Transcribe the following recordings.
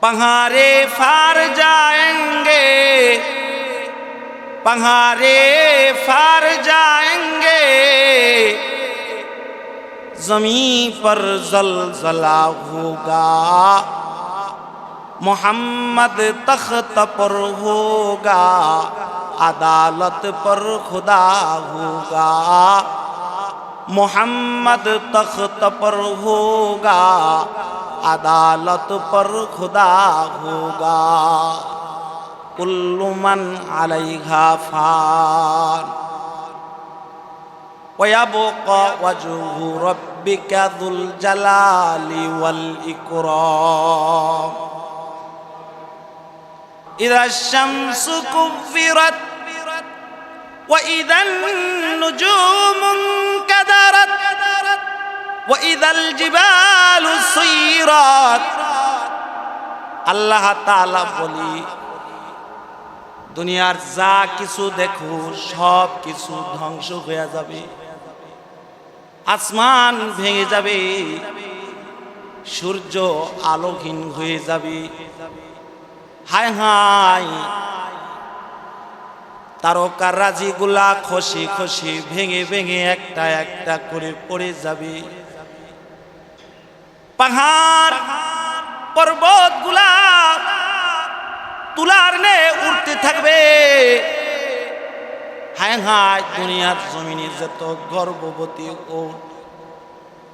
پہارے فار جائیں گے۔ پہارے فار جائیں گے۔ زمین پر زلزلہ ہوگا۔ محمد تخت پر ہوگا۔ عدالت پر خدا ہوگا۔ محمد تخت پر ہوگا عدالت پر خدا ہوگا كل من عليها فان ويبقى وجه ربك ذو الجلال والإكرام إذا الشمس كفرت وإذا النجوم انكسرت ওয়াইদাল জিবালু সুইরাত আল্লাহ তাআলা বলি, দুনিয়ার যা কিছু দেখো, সব কিছু ধ্বংস হয়ে যাবে। আসমান ভেঙে যাবে, সূর্য আলোহীন হয়ে যাবে। হায় হায় তারকার রাজিগুলা খসে খসে ভেঙে ভেঙে একটা একটা করে পড়ে যাবে। পাহাড়, পর্বতগুলা তুলার নে উঠতে থাকবে। হায় হায়, দুনিয়ার জমিনে যত গর্ভবতী ও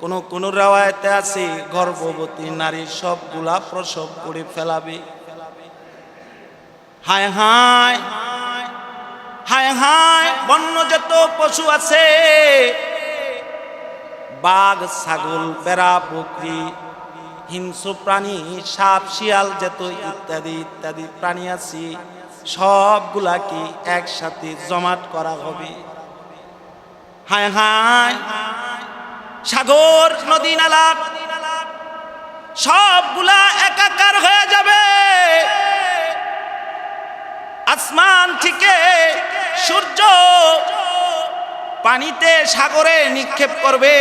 কোন কোন রেওয়ায়তে আছে, গর্ভবতী নারী সবগুলা প্রসব করে ফেলাবে। হায় হায় হায় হায়, বন্য যত পশু আছে বাঘ, ছাগল বেড়া বকরি, হিংস্র প্রাণী, সাপ, শিয়াল যত ইত্যাদি ইত্যাদি প্রাণী আছে। সবগুলাকে একসাথে জমাট করা হবে। হায় হায়, সাগর, নদী, নালা, সবগুলা একাকার হয়ে যাবে। আসমান থেকে সূর্য পানিতে সাগরে নিক্ষেপ করবে।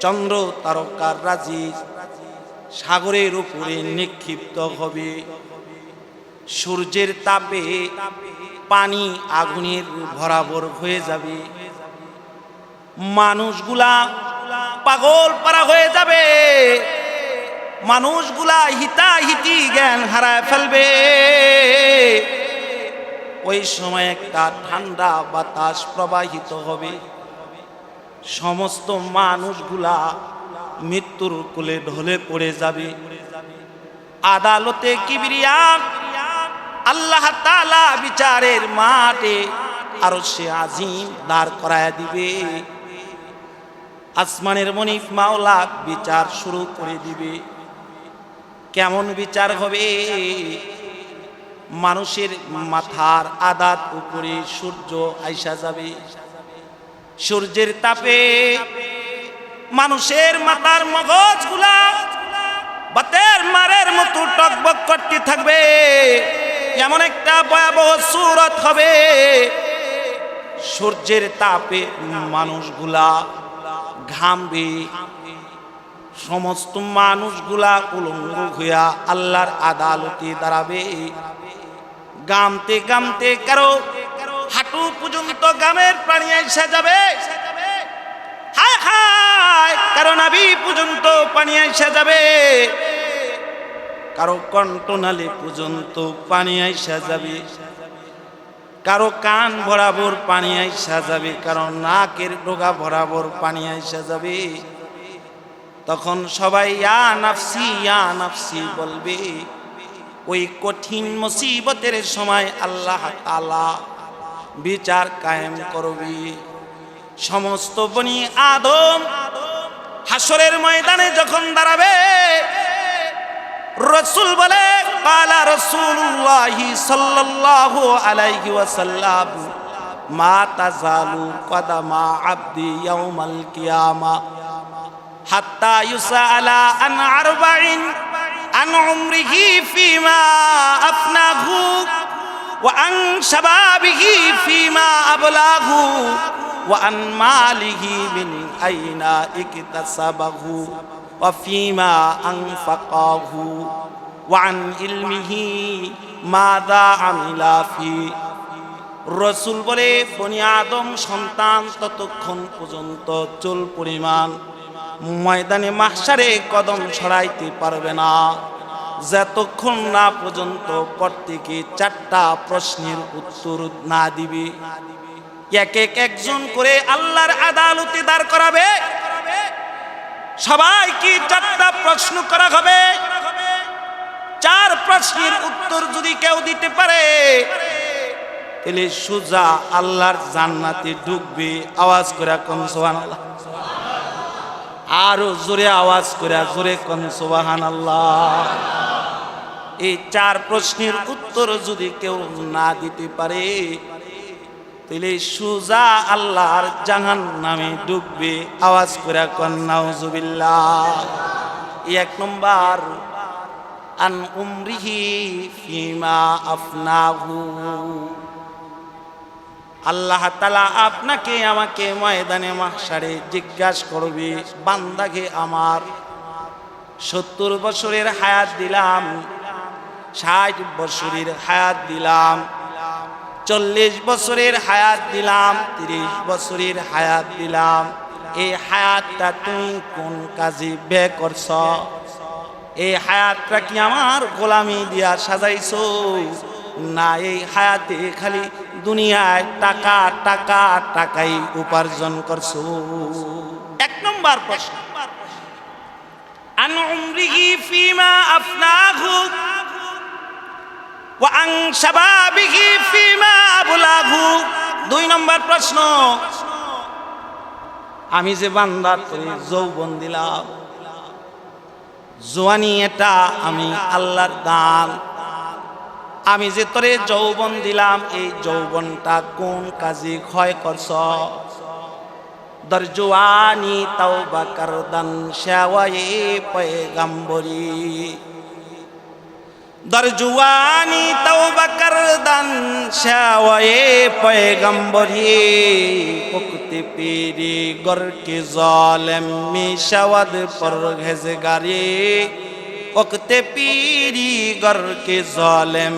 চন্দ্র তারকার রাজি, সাগরের উপরে নিক্ষিপ্ত হবে। সূর্যের তাপে পানি আগুনের বরাবর হয়ে যাবে। মানুষগুলা পাগল পারা হয়ে যাবে। মানুষগুলা হিতাহিতি জ্ঞান হারায় ফেলবে। ওই সময় একটা ঠান্ডা বাতাস প্রবাহিত হবে। সমস্ত মানুষগুলা মৃত্যুর কোলে ঢলে পড়ে যাবে। আদালতে কিবরিয়ান আল্লাহ তালা বিচারের মাঠে আরও সে আজিম দাঁড় করায় দিবে। আসমানের মনিফ মাওলা বিচার শুরু করে দিবে। কেমন বিচার হবে? মানুষের মাথার আদাত উপরে সূর্য আইসা যাবে। সূর্যের তাপে মানুষের মাথার মগজগুলা বাতের মারের মতো টকবক করতে থাকবে। এমন একটা ভয়াবহ সুরত হবে। সূর্যের তাপে মানুষগুলা ঘামবে। সমস্ত মানুষগুলা উলঙ্গ হইয়া আল্লাহর আদালতে দাঁড়াবে। গামতে গামতে কারও হাঁটু পর্যন্ত গামের প্রাণী এসে যাবে। হায় হায়, কারও নাভি পর্যন্ত পানি এসে যাবে। কারও কণ্ঠনালী পর্যন্ত পানি আইসা যাবে। কারও কান বরাবর পানি আইসা যাবে। কারও নাকের ডোগা বরাবর পানি আইসা যাবে। তখন সবাই, ইয়া নাফসি ইয়া নাফসি, বলবে। ওই কঠিন মুসিবতের সময় আল্লাহ তালা বিচার কায়েম করবি। সমস্ত বনি আদম হাসরের ময়দানে যখন দাঁড়াবে, রসুল বলে, কালা রসুল্লাহি সাল্লাল্লাহু আলাইহি ওয়াসাল্লাম, মা তাজালু কদামা আবদি ইয়াউমাল কিয়ামা, হাত্তা ইউসালা আন আরবাইন আন উমরিহি ফিমা আফনাহু وعن شبابه فيما أبلغه وعن ماله من أين اكتسبه وفيما أنفقه وعن علمه ماذا عمل فيه রসুল বলে বনি আদম সন্তান ততক্ষণ পর্যন্ত চুল পরিমাণ ময়দানে মাহসারে কদম ছড়াইতে পারবে না। যতক্ষণ না পর্যন্ত প্রত্যেকে চারটা প্রশ্নের উত্তর না দিবে। এক এক একজন করে আল্লাহর আদালতে দাঁড় করাবে। সবাই কি চারটা প্রশ্ন করা হবে। চার প্রশ্নের উত্তর যদি কেউ দিতে পারে, তাহলে সুজা আল্লাহর জান্নাতে ঢুকবে। আওয়াজ করে কোন সুবহানাল্লাহ। আরও জোরে আওয়াজ করে জোরে কোন, সুবহানাল্লাহ। এই চার প্রশ্নের উত্তর যদি কেউ না দিতে পারে তাহলে সুজা আল্লাহর জাহান নামে ডুববে। আওয়াজ করে কন্যাউজুবিল্লাহ এক নম্বর, আন উমরিহি ফিমা আফনাহু। আল্লাহ তালা আপনাকে আমাকে ময়দানে মাসারে জিজ্ঞাসা করবে, বান্দাকে আমার সত্তর বছরের হায়াত দিলাম, ষাট বছরের হায়াত দিলাম, চল্লিশ বছরের হায়াত দিলাম, তিরিশ বছরের হায়াত দিলাম। এই হায়াতটা তুমি কোন কাজে ব্যয় করছ? এই হায়াতটা কি আমার গোলামি দিয়া সাজাইছো? না এই হায়াতে খালি দুনিয়ায় টাকা টাকা টাকাই উপার্জন করছ। এক নম্বর প্রশ্ন। দুই নম্বর প্রশ্ন। আমি যে বান্দার করে যৌবন দিলাম জোয়ানি এটা আমি আল্লাহর দান আমি যে তোরে যৌবন দিলাম, এই যৌবনটা কোন কাজে ক্ষয় করছ? দরজুয়ানি তাও বা কারদান শ্যাওয়ায়ে পয়গাম্বরি। দরজুয়ানি তাও বা কারদান শ্যাওয়ে পয়গাম্বরি। উকতে পেরে গরকে জলেম মিশাওয়াদ পর ঘেজে গাড়ি وقت پیری گر کے ظالم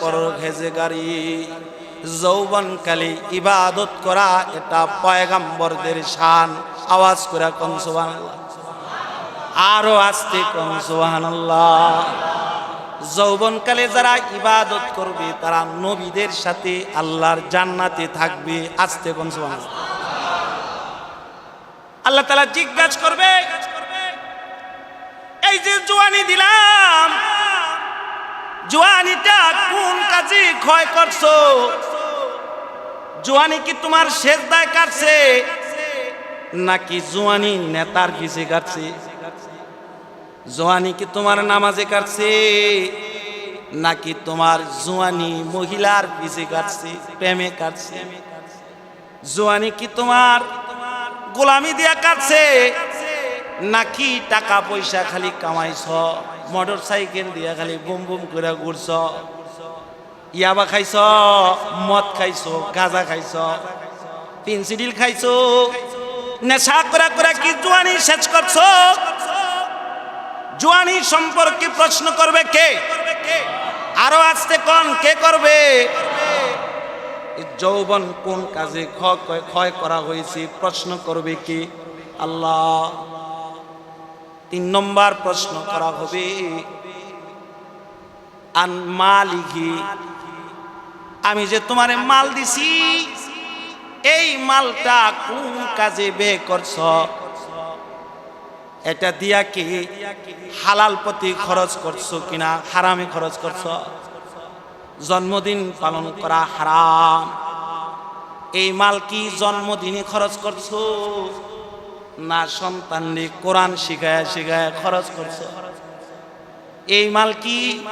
পর شود যৌবন কালে ইবাদত করা, এটা পয়গাম্বরদের শান। আওয়াজ করা কম সুবহানাল্লাহ? আরও আসতে কম সুবহানাল্লাহ? যৌবনকালে যারা ইবাদত করবে, তারা নবীদের সাথে আল্লাহর জান্নাতে থাকবে। আসতে কম সুবহানাল্লাহ? আল্লাহ তাআলা জিজ্ঞাসা করবে এই যে জোয়ানি দিলাম, জোয়ানিটা কোন কাজে ক্ষয় করছ? জোয়ানি কি তোমার শেষ দায় কাটছে, নাকি জোয়ানি নেতার পিছে কাটছে? জোয়ানি কি তোমার নামাজে কাটছে, নাকি তোমার জোয়ানি মহিলার পিছে কাটছে, প্রেমে কাটছে? জোয়ানি কি তোমার গোলামি দিয়া কাটছে নাকি টাকা পয়সা খালি কামাইছ, মোটর সাইকেল দিয়া খালি বুম বুম করে ঘুরছ? ইয়াবা খাইছ, মদ খাইছ, গাঁজা খাইছ পেন্সিডিল খাইছ? নেশা করা করা কি জোয়ানি শেষ করছ? জোয়ানি সম্পর্কে প্রশ্ন করবে কে? আরও আসতে কোন, কে করবে? যৌবন কোন কাজে ক্ষয় করা হয়েছে? প্রশ্ন করবে কি? আল্লাহ। তিন নম্বর প্রশ্ন করা হবে। আন মালিহি আমি যে তোমারে মাল দিছি, এই মালটা কোন কাজে বে করছ? এটা দিয়া কি হালাল প্রতি খরচ করছ কিনা, হারামে খরচ করছ? জন্মদিন পালন করা হারাম। এই মাল কি জন্মদিনে খরচ করছ? না সন্তান কোরআন শিখায় শিখায় খরচ করছ। এই মাল কি?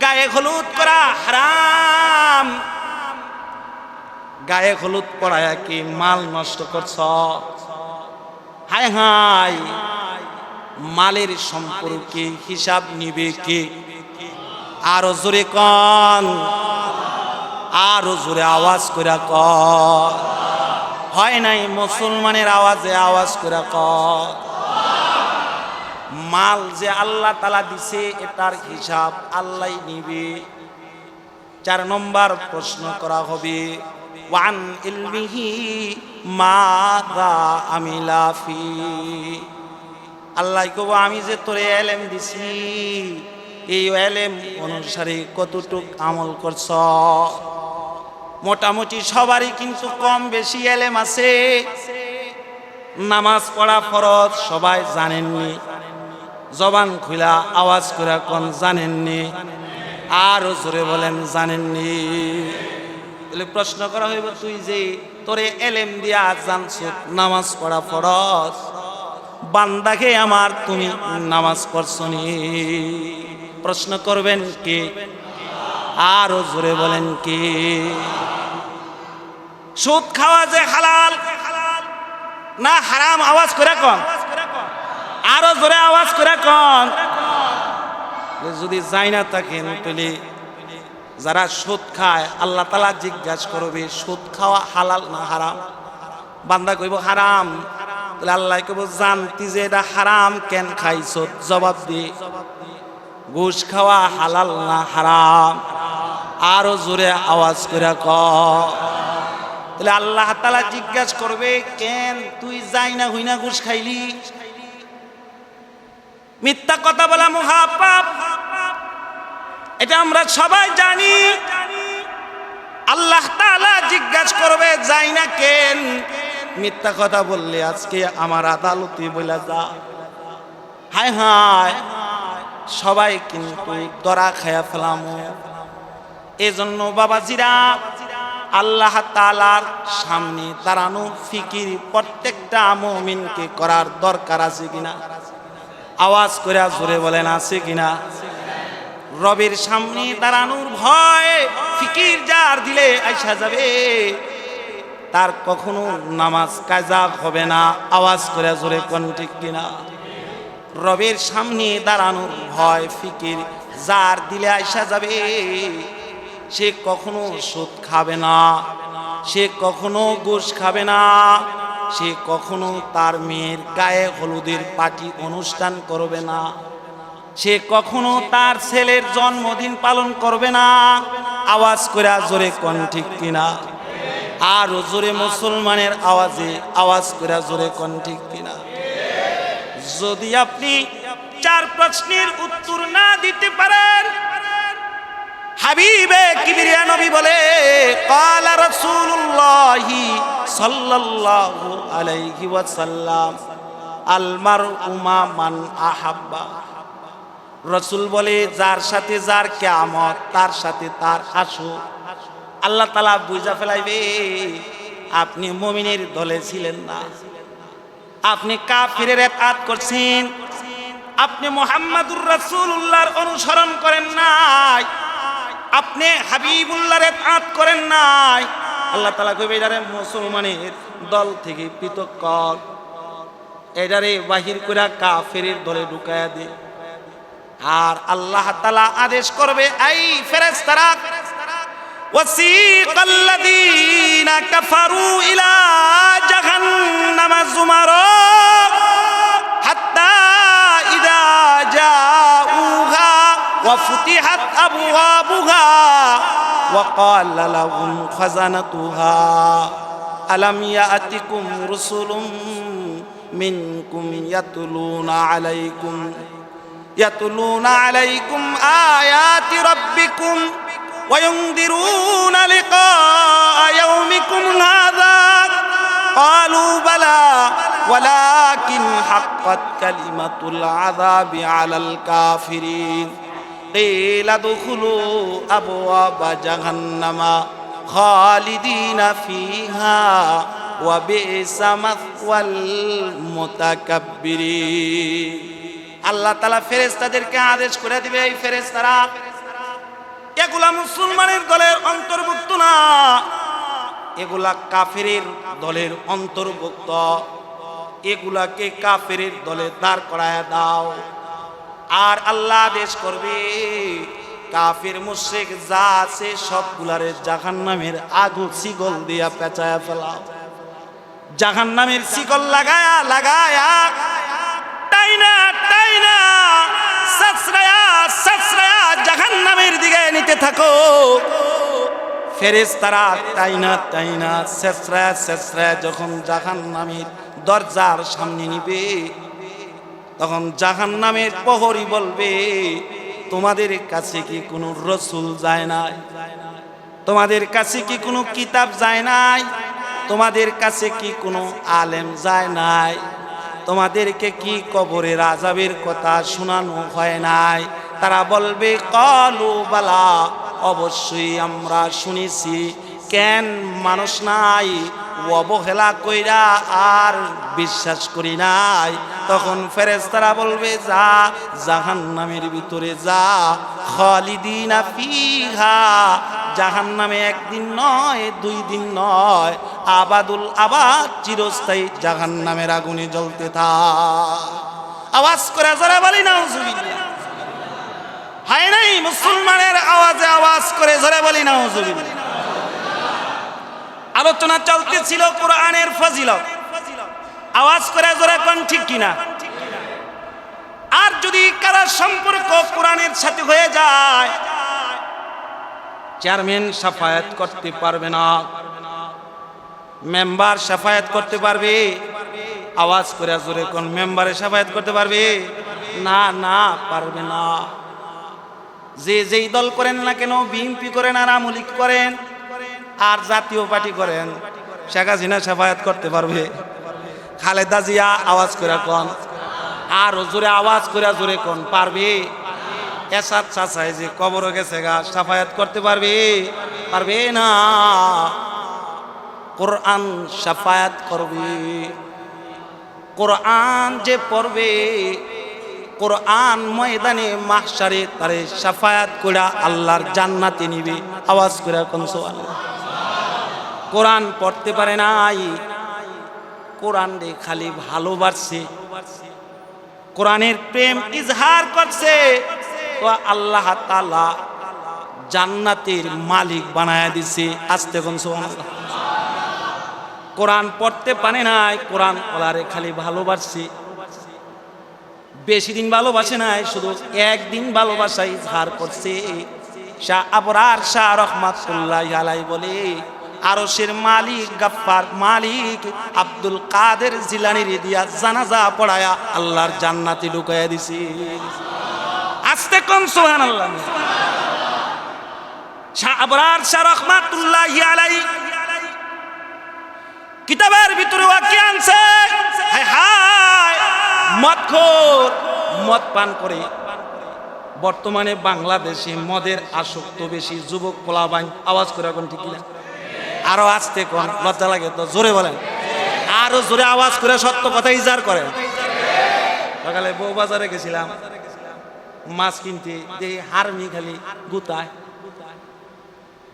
গায়ে হলুদ করা হারাম। গায়ে হলুদ পড়ায় কি মাল নষ্ট করছ? হায় হায়। মালের সম্পর্কে হিসাব নিবে কে? আরও জোরে কন। আরও জোরে আওয়াজ করে কন। হয় নাই মুসলমানের আওয়াজে আওয়াজ করে কন মাল যে আল্লাহ তালা দিছে, এটার হিসাব আল্লাহ নিবে। চার নম্বর প্রশ্ন করা হবে, ওয়ান ইলমিহি মাদা আমিলা ফি। আল্লাহ কব আমি যে তোরে এলেম দিছি, এই এলেম অনুসারে কতটুক আমল করছ? মোটামুটি সবারই কিন্তু কম বেশি এলেম আছে। নামাজ পড়া ফরজ, সবাই জানেননি। জবান খুলা আওয়াজ করে কোন জানেননি? আরও জোরে বলেন, জানেননি। বলে প্রশ্ন করা হইব, তুই যে তোরে এলেম দিয়া জানছ, নামাজ পড়া ফরজ, বান্দাকে আমার তুমি নামাজ পড়ছনি। প্রশ্ন করবেন কে? আরও জোরে বলেন কি? সুদ খাওয়া যে হালাল, না হারাম আওয়াজ করে কন? আরও জোরে আওয়াজ করে কন। যদি যাই না থাকেন তাহলে যারা সুদ খায়, আল্লাহ তালা জিজ্ঞাসা করবে, সুদ খাওয়া হালাল না হারাম? বান্দা কইব হারাম। তাহলে আল্লাহ কইব, জানতি যে এটা হারাম, কেন খাইছ? জবাব দি। ঘুষ খাওয়া হালাল না হারাম? আরও জোরে আওয়াজ করে ক। তাহলে আল্লাহ তালা জিজ্ঞাসা করবে, কেন তুই যাই না হই না ঘুষ খাইলি? মিথ্যা কথা বলা মহাপাপ। এটা আমরা সবাই জানি। আল্লাহ তাআলা জিজ্ঞাসা করবে, যাই না কেন? মিথ্যা কথা বললে আজকে আমার আদালতে বলে যা। হায় হায়, সবাই কিন্তু দরা খায়া ফেলামো। এজন্য বাবাজিরা আল্লাহ তালার সামনে দাঁড়ানো ফিকির প্রত্যেকটা মমিনকে করার দরকার আছে কিনা? আওয়াজ করে জোরে বলেন, আছে কিনা? রবের সামনে দাঁড়ানোর ভয়, ফিকির যার দিলে আইসা যাবে। তার কখনো নামাজ কাজা হবে না। আওয়াজ করে জোরে কোন ঠিক কিনা? রবের সামনে দাঁড়ানোর ভয়, ফিকির যার দিলে আইসা যাবে। সে কখনো সুদ খাবে না, সে কখনো গোশ খাবে না, সে কখনো তার মেয়ের গায়ে হলুদের পার্টি অনুষ্ঠান করবে না, সে কখনো তার ছেলের জন্মদিন পালন করবে না, আওয়াজ করে জোরে কোন ঠিক কিনা? আর জোরে মুসলমানের আওয়াজে আওয়াজ করে জোরে কোন ঠিক কিনা? যদি আপনি চার প্রশ্নের উত্তর না দিতে পারেন হাবিবে কিবরিয়া নবী বলে, কালা রাসূলুল্লাহি সাল্লাল্লাহু আলাইহি ওয়াসাল্লাম আলমার উমা মান আহাব্বা। রসুল বলে, যার সাথে যার কেয়ামত, তার সাথে তার হাসু। আল্লাহ তালা বুঝা ফেলাইবে, আপনি মমিনের দলে ছিলেন না। আপনি কাফিরের একাত করছেন। আপনি মোহাম্মদুর রাসূলুল্লাহর অনুসরণ করেন নাই। আপনি হাবিবুল্লাহরে তাঁত করেন নাই। আল্লাহ তালা কইবে, এটারে মুসলমানের দল থেকে পৃথক কর। এটারে বাহির করে কাফেরের দলে ঢুকায়া দে। আর আল্লাহ তালা আদেশ করবে, এই ফেরেস্তারা ওয়াসিকাল্লাযীনা কাফারু ইলা وقال لهم خزنتها. ألم يأتكم رسل منكم يتلون عليكم يتلون عليكم آيات ربكم وينذرون لقاء يومكم هذا؟ قالوا بلى ولكن حقت كلمة العذاب على الكافرين. قيل ادخلوا أبواب جهنم خالدين فيها وبئس مثوى المتكبرين আল্লাহ তালা ফেরেস্তাদেরকে আদেশ করে দিবে এই ফেরেস্তারা এগুলা মুসলমানের দলের অন্তর্ভুক্ত না এগুলা কাফেরের দলের অন্তর্ভুক্ত এগুলাকে কাফের দলে দাঁড় করায় দাও আর আল্লাহ আদেশ করবে, কাফের, মুশ্রেক, যা আছে সবগুলারে জাহান নামের আগু শিগল দিয়া পেঁচায়া ফেলাও। জাহান নামের শিকল লাগায়া লাগায়া, টাইনা টাইনা সাসরায়া সাসরায়া জাহান নামের দিকে নিতে থাকো। ফেরেস তারা টাইনা টাইনা সেসরায়া সেসরায়া যখন জাহান নামের দরজার সামনে নিবে তখন জাহান নামের প্রহরী বলবে, তোমাদের কাছে কি কোনো রসুল যায় নাই? তোমাদের কাছে কি কোনো কিতাব যায় নাই? তোমাদের কাছে কি কোনো আলেম যায় নাই? তোমাদেরকে কি কবরে রাজাবের কথা শোনানো হয় নাই? তারা বলবে, কলু বালা, অবশ্যই আমরা শুনেছি। কেন মানুষ নাই? অবহেলা কইরা আর বিশ্বাস করি নাই। তখন ফেরেশতারা বলবে, যা জাহান নামের ভিতরে যা, খালিদিনা ফিহা। জাহান নামে একদিন নয়, দুই দিন নয়, আবাদুল আবাদ চিরস্থায়ী জাহান নামের আগুনে জ্বলতে থা আওয়াজ করে যারা বলি না হয় নাই, মুসলমানের আওয়াজে আওয়াজ করে জোরে বলি না আলোচনা চলতেছিল কোরআনের ফজিলত। আওয়াজ করে জোরে কোন ঠিক কিনা? আর যদি কারা সম্পর্ক কোরআনের সাথে হয়ে যায়, চেয়ারম্যান সাফায়াত করতে পারবে না, মেম্বার সাফায়াত করতে পারবে, আওয়াজ করে জোরে কোন মেম্বারে সাফায়াত করতে পারবে? না না, পারবে না। যে যেই দল করেন না কেন, বিএনপি করেন আর আমলিক করেন আর জাতীয় পার্টি করেন, শেখ হাসিনা সাফায়াত করতে পারবে। খালেদা জিয়া আওয়াজ করে কন, আর জোরে আওয়াজ করে জোরে কন, পারবে? এসাদ চাচাই যে কবর গেছে গা, সাফায়াত করতে পারবে? পারবে না। কোরআন সাফায়াত করবে। কোরআন যে পড়বে, কোরআন ময়দানে মাহসারে তারে সাফায়াত করে আল্লাহর জান্নাতে নিবে। আওয়াজ করে কোন আল্লাহ কোরআন পড়তে পারে নাই। কোরআন রে খালি ভালোবাসছে। কোরআনের প্রেম ইজহার করছে। আল্লাহ তালা জান্নাতের মালিক বানায় দিছে। আস্তে কোন কোরআন পড়তে পারে নাই, কোরআন ওলারে খালি ভালোবাসছে। বেশি দিন ভালোবাসে নাই, শুধু একদিন ভালোবাসা ইজহার করছে। শাহ আবরার শাহ রহমাতুল্লাহ আলাই বলে আরশের মালিক গাফফার মালিক আব্দুল কাদের জিলানির দিয়া জানাজা পড়ায়া আল্লাহর জান্নাতি ঢুকাইয়া দিছি। আস্তে কোন সোহান আল্লাহ আবরার শাহ রহমাতুল্লাহ আলাই কিতাবের ভিতরে ওয়াকি আনছে। মদখোর, মদ পান করে। বর্তমানে বাংলাদেশে মদের আসক্ত বেশি, যুবক পোলাবাইন আওয়াজ করে এখন ঠিক না আরও আসতে কোন? লজ্জা লাগে তো? জোরে বলেন। আরও জোরে আওয়াজ করে সত্য কথা ইজার করেন সকালে বউ বাজারে গেছিলাম। মাছ কিনতে। দেখি হারমি খালি গুতায়।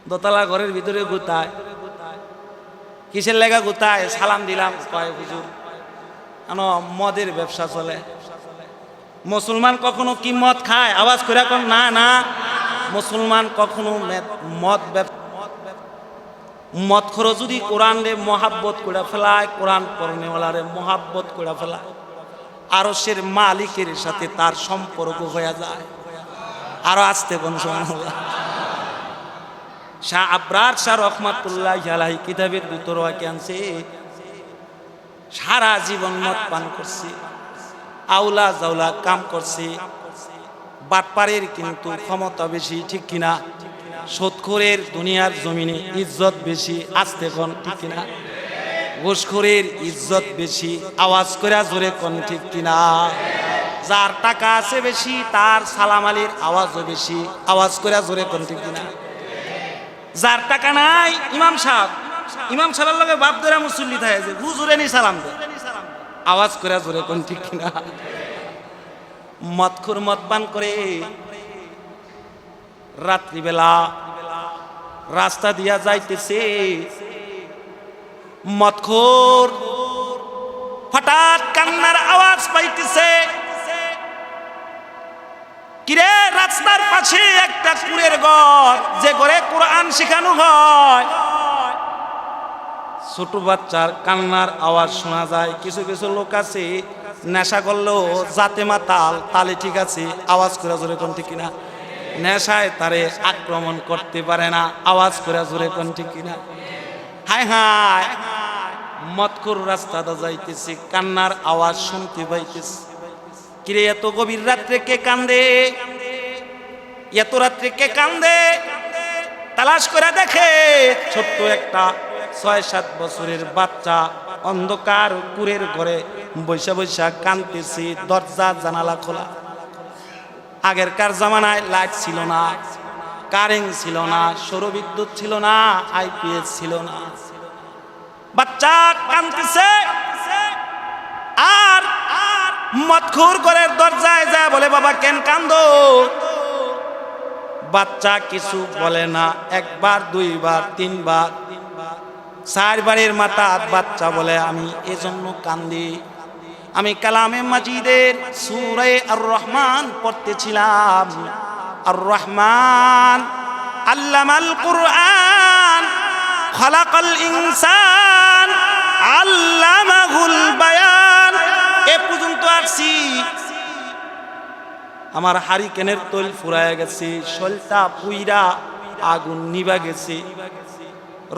দোতলা ঘরের ভিতরে গুতায়। কিসের লেগা গুতায়? সালাম দিলাম। কয়, হুজুর মদের ব্যবসা চলে। মুসলমান কখনো কি মদ খায়? আওয়াজ করে এখন, না না। মুসলমান কখনো মদ ব্যব- মদ খরো যদি কোরআন রে মহাব্বত করে ফেলায়, কোরআন পড়নেওয়ালারে মহাব্বত করে ফেলায় আরসের মালিকের সাথে তার সম্পর্ক হয়ে যায়। আরও আসতে কোন সময় শাহ আবরার শাহ রহমাতুল্লাহ আলাই কিতাবের ভিতর আনছে, সারা জীবন মদ পান করছে, আউলা জাউলা কাম করছে বাটপাড়ের কিন্তু ক্ষমতা বেশি, ঠিক কিনা? সোৎখোরের দুনিয়ার জমিনে ইজ্জত বেশি আসতে কোন ঠিক কিনা? ঘুষখোরের ইজ্জত বেশি আওয়াজ করে জোরে কোন ঠিক কিনা? যার টাকা আছে বেশি, তার সালাম আলীর আওয়াজও বেশি আওয়াজ করে জোরে কোন ঠিক কিনা? যার টাকা নাই, ইমাম সাহেব, ইমাম সাহেবের লগে বাপ ধরে মুসল্লি থাকে যে, হুজুরে নি সালাম দে। আওয়াজ করে জোরে কোন ঠিক কিনা? মদখুর মদ পান করে রাত্রিবেলা রাস্তা দিয়া যাইতেছে। মদখোর হঠাৎ কান্নার আওয়াজ পাইতেছে। কিরে, রাস্তার পাশে একটা কুড়ের ঘর যে ঘরে কোরআন শেখানো হয়। ছোট বাচ্চার কান্নার আওয়াজ শোনা যায়। কিছু কিছু লোক আছে, নেশা করলেও জাতে মা তাল তালে ঠিক আছে, আওয়াজ করে জোরে কোন ঠিক কিনা? নেশায় তারে আক্রমণ করতে পারে না। আওয়াজ করে জোরে কোন ঠিক কিনা? হায় হায় মতকুর রাস্তাটা যাইতেছি, কান্নার আওয়াজ শুনতে পাইতেছি। কিরে, এত গভীর রাত্রে কে কান্দে? এত রাত্রে কে কান্দে? তালাশ করে দেখে, ছোট্ট একটা ছয় সাত বছরের বাচ্চা অন্ধকার কুরের ঘরে বৈশা বৈশা কানতেছি দরজা জানালা খোলা। আগেরকার জামানায় লাইট ছিল না, কারেন্ট ছিল না সৌরবিদ্যুৎ ছিল না আইপিএস ছিল না। বাচ্চা কানতেছে আর মতখুর ঘরের দরজায় যায় বলে, বাবা, কেন কান্দো বাচ্চা কিছু বলে না, একবার, দুইবার, তিনবার। চারবারের মাথা বাচ্চা বলে, আমি এজন্য কান্দি। আমি কালামে মাজিদের সুরে আর রহমান পড়তেছিলাম। আর রহমান আল্লামাল কুরআন, খলাকাল ইনসান, আল্লামাহুল বায়ান। এ পর্যন্ত আসছি। আমার হারিকেনের তৈল ফুরায় গেছে, শলটা পুইরা আগুন নিবা গেছে।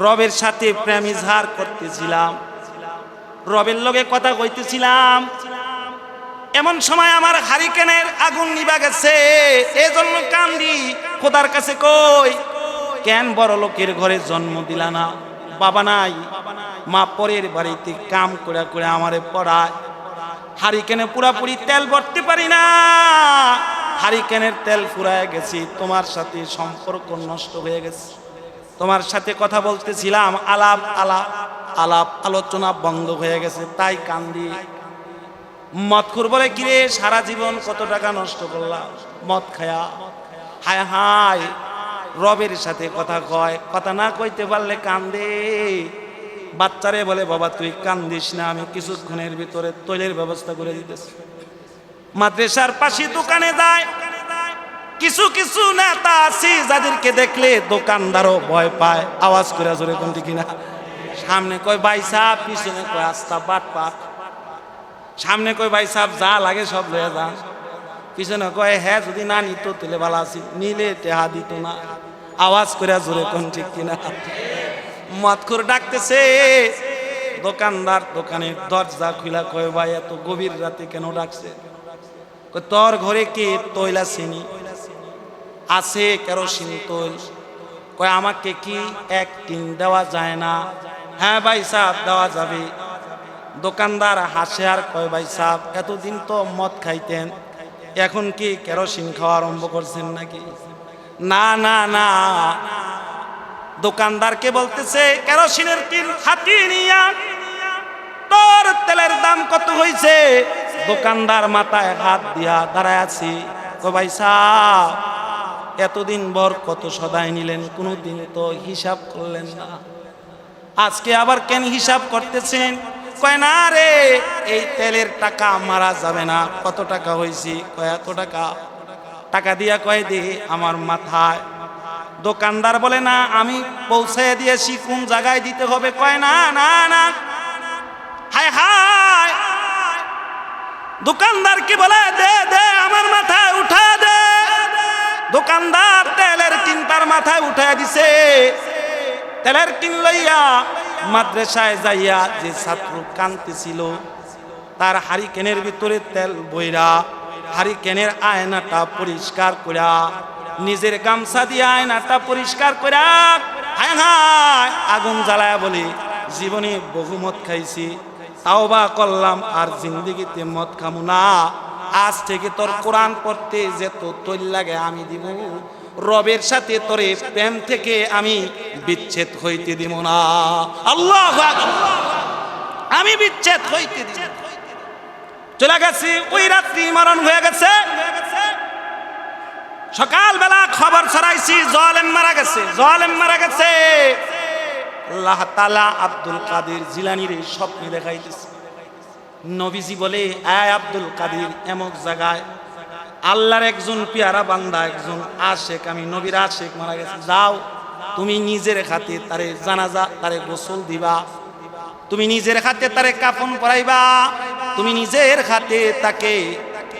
রবের সাথে প্রেম ইজহার করতেছিলাম। রবের লগে কথা কইতেছিলাম। এমন সময় আমার হারিকেনের আগুন নিবা গেছে। এজন্য কান্দি, খোদার কাছে কই, কেন বড় লোকের ঘরে জন্ম দিলা না? বাবা নাই, মা পরের বাড়িতে কাম করে করে আমারে পড়ায়। হারিকেনে পুরাপুরি তেল ভরতে পারি না। হারিকেনের তেল ফুরায় গেছি, তোমার সাথে সম্পর্ক নষ্ট হয়ে গেছে। তোমার সাথে কথা বলতেছিলাম, আলাপ আলাপ। আলাপ আলোচনা বন্ধ হয়ে গেছে, তাই কান্দি। মদখুর বলে, কিরে, সারা জীবন কত টাকা নষ্ট করলাম মদ খায়া, হায় হায়, রবের সাথে কথা কয়, কথা না কইতে পারলে কান্দে। বাচ্চারে বলে, বাবা, তুই কান্দিস না, আমি কিছুক্ষণের ভিতরে তৈলের ব্যবস্থা করে দিতেছি। মাদ্রাসার পাশে দোকানে যায়, কিছু কিছু নেতা আছে যাদেরকে দেখলে দোকানদারও ভয় পায়, আওয়াজ করে, জোরে কোনটি কিনা? সামনে কয়, ভাই সাহ পিছনে কয় আস্তা বাট পাট। সামনে কয়, ভাই সাহ যা লাগে সব লয়ে যান পিছনে কয় হ্যাঁ যদি না নিত তেলে ভালো আছি। নিলে টেহা দিত না। আওয়াজ করে জোরে কোন ঠিক কিনা? মতখুর ডাকতেছে। দোকানদার দোকানের দরজা খুলা কয়, ভাই, এত গভীর রাতে কেন ডাকছে? তোর ঘরে কি তৈলা চিনি আছে কেরোসিন তৈল। কয়, আমাকে কি এক টিন দেওয়া যায় না? হ্যাঁ ভাই সাহেব, দেওয়া যাবে। দোকানদার হাসে আর কয়, ভাই সাহেব, এতদিন তো মদ খাইতেন, এখন কি কেরোসিন খাওয়া আরম্ভ করছেন নাকি? না না না। দোকানদারকে বলতেছে, কেরোসিনের টিন হাতিয়ে নিয়া, তোর তেলের দাম কত হয়েছে দোকানদার মাথায় হাত দিয়া দাঁড়ায় আছি। ভাই সাহ এতদিন ভর কত সদায় নিলেন কোনো দিন তো হিসাব করলেন না। আজকে আবার কেন হিসাব করতেছেন? কয়, না রে, এই তেলের টাকা মারা যাবে না। কত টাকা হয়েছি? কয়, এত টাকা। টাকা দিয়া কয় দে, আমার মাথায়। দোকানদার বলে, না, আমি পৌঁছায় দিয়েছি। কোন জায়গায় দিতে হবে? কয়, না না না। হায় হায়। দোকানদার কি বলে, দে দে, আমার মাথায় উঠা দে। দোকানদার তেলের টিন তার মাথায় উঠায় দিছে। তেলের টিন লইয়া মাদ্রাসায় যাইয়া যে ছাত্র কান্তিছিল তার হারিকেনের ভিতরে তেল বইরা, হারিকেনের আয়নাটা পরিষ্কার করা নিজের গামছা দিয়ে আয়নাটা পরিষ্কার করা হায় আগুন জ্বালায় বলে, জীবনে বহু মদ খাইছি তাও বা করলাম আর জিন্দিগিতে মদ খামু না। আজ থেকে তোর কোরআন পড়তে যেত তৈল লাগে আমি দিব রবের সাথে তোরে প্রেম থেকে আমি বিচ্ছেদ হইতে দিব না। আল্লাহ আমি বিচ্ছেদ হইতে চলে গেছি, ওই রাত্রি মরণ হয়ে গেছে। সকালবেলা খবর ছড়াইছি জলেম মারা গেছে জলেম মারা গেছে। আল্লাহ তালা আব্দুল কাদের জিলানির এই স্বপ্নে দেখাইতেছে। নবীজি বলে, আয় আব্দুল কাদের এমক জায়গায় আল্লাহর একজন পিয়ারা বান্দা, একজন আশেক, আমি নবীর আশেক মারা গেছে। যাও, তুমি নিজের হাতে তারে জানাজা, তারে গোসল দিবা। তুমি নিজের হাতে তারে কাফন পরাইবা। তুমি নিজের হাতে তাকে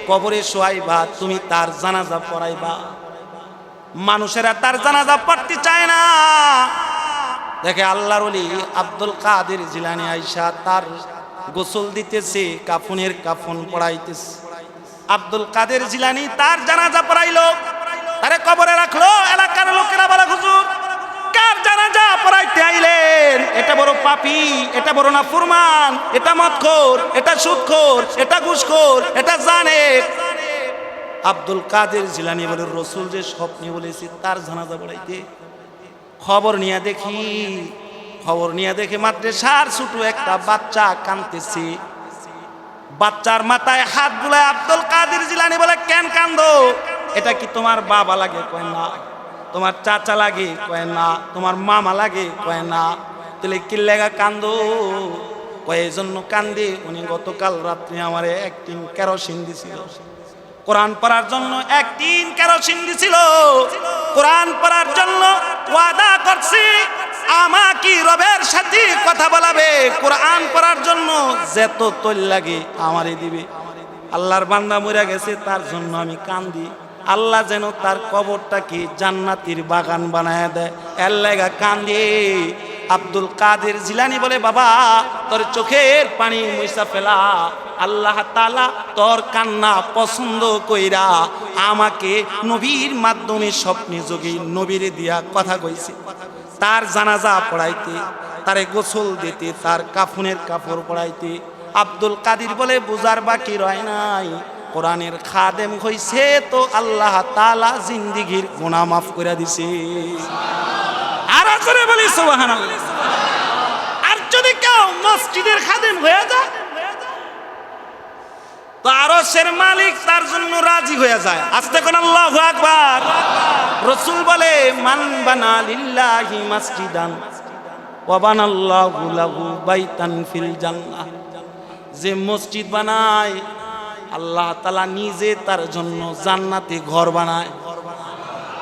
কবরে শোয়াইবা, তুমি তার জানাজা পড়াইবা মানুষেরা তার জানাজা পড়তে চায় না। দেখে আল্লাহর ওলি আব্দুল কাদের জিলানি আইসা তার গোসল দিতেছে, কাফনের কাফন পড়াইতেছে আব্দুল কাদের জিলানি তার জানাজা পড়াইলো। তারে কবরে রাখল এলাকার লোকেরা বলে, হুজুর, কার জানাজা আইলেন? এটা বড় পাপী, এটা বড় না ফুরমান এটা এটা এটা এটা জানে আব্দুল কাদের জিলানি বলে, রসুল যে স্বপ্নে বলেছি তার জানাজা পড়াইতে। খবর নিয়ে দেখি, খবর নিয়ে দেখে মাত্র সার ছোট একটা বাচ্চা কানতেছে বাচ্চার মাথায় হাত বুলায় আব্দুল কাদের জিলানি বলে, কেন কান্দো? এটা কি তোমার বাবা লাগে? কয় না। তোমার চাচা লাগে? কয় না। তোমার মামা লাগে? কয় না। তাহলে কি লেগা কান্দো? কয়, এই জন্য কান্দে। উনি গতকাল রাত্রি আমার একদিন কেরোসিন দিছিল। কোরআন পড়ার জন্য একদিন কেরোসিন দিছিল। কোরআন পড়ার জন্য ওয়াদা করছি। আমাকে রবের সাথে কথা বলাবে, কোরআন পড়ার জন্য যেত তৈল লাগে আমারে দিবে। আল্লাহর বান্দা মরে গেছে, তার জন্য আমি কান্দি। আল্লাহ যেন তার কবরটাকে জান্নাতির বাগান বানায় দেয়। এর লাগা কান্দি। আব্দুল কাদের জিলানি বলে, বাবা, তোর চোখের পানি মুইসা ফেলা। আল্লাহ তালা তোর কান্না পছন্দ কইরা আমাকে নবীর মাধ্যমে স্বপ্নে যোগী নবীর দিয়া কথা কইছে। তার জানাজা পড়াইতে, তারে গোসল দিতে, তার কাফনের কাপড় পড়াইতে। আব্দুল কাদির বলে বুজার বাকি রয় নাই। কোরআনের খাদেম হইছে তো আল্লাহ তালা জিন্দিগির গুণা মাফ করে দিছে। আর আসরে বলি সুবাহান আর যদি কেউ মসজিদের খাদেম হয়ে যায় তো আরও সের মালিক তার জন্য রাজি হয়ে যায়। আস্তে কোন আল্লাহ আকবার। রসুল বলে, মান বানা লিল্লাহি মাসজিদান ওয়াবান আল্লাহু লাহু বাইতান ফিল জান্নাহ। যে মসজিদ বানায়, আল্লাহ তালা নিজে তার জন্য জান্নাতে ঘর বানায়।